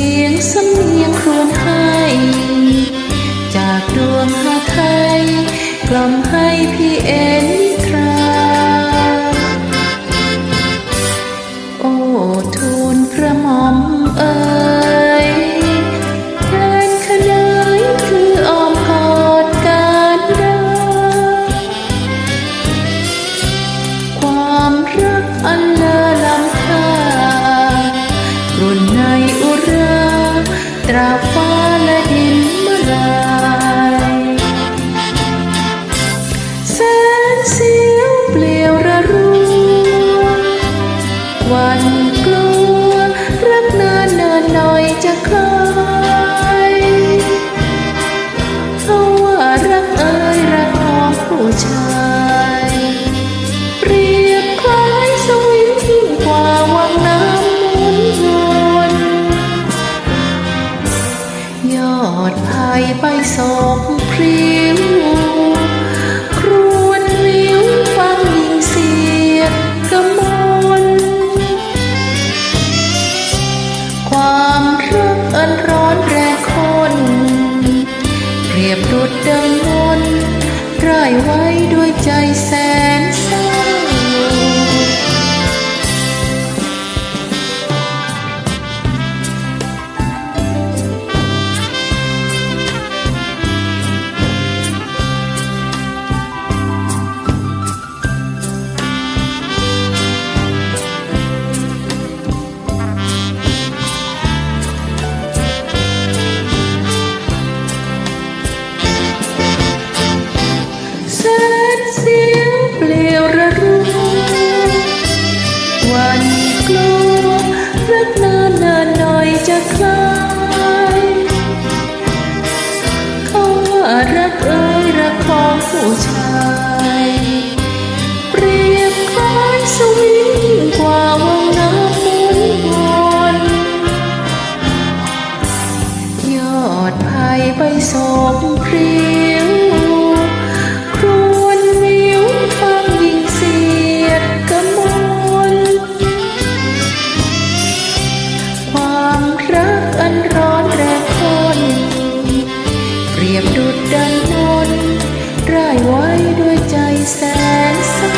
สียงสำเนียงควรไทยจากดวงหาไทยกล่อม วันกลัว รักนานนินหน่อยจะคลายเพราะว่ารักเอ่ยรักของผู้ชาย เปรียบคล้ายสวิงยิ่งกว่าวังน้ำมุนวนยอดไผ่ใบโศกพริ้ว อนร้อนแรงคน เปรียบดุดดังมนร่ายไว้ด้วยใจแสน อดภัยไปสบเพียวครวนวิวฟังยิ่งเสียดกระมนความรักอันร้อนแรงคนเปรียบดุดดังนนร้ไว้ด้วยใจแสนเศร้า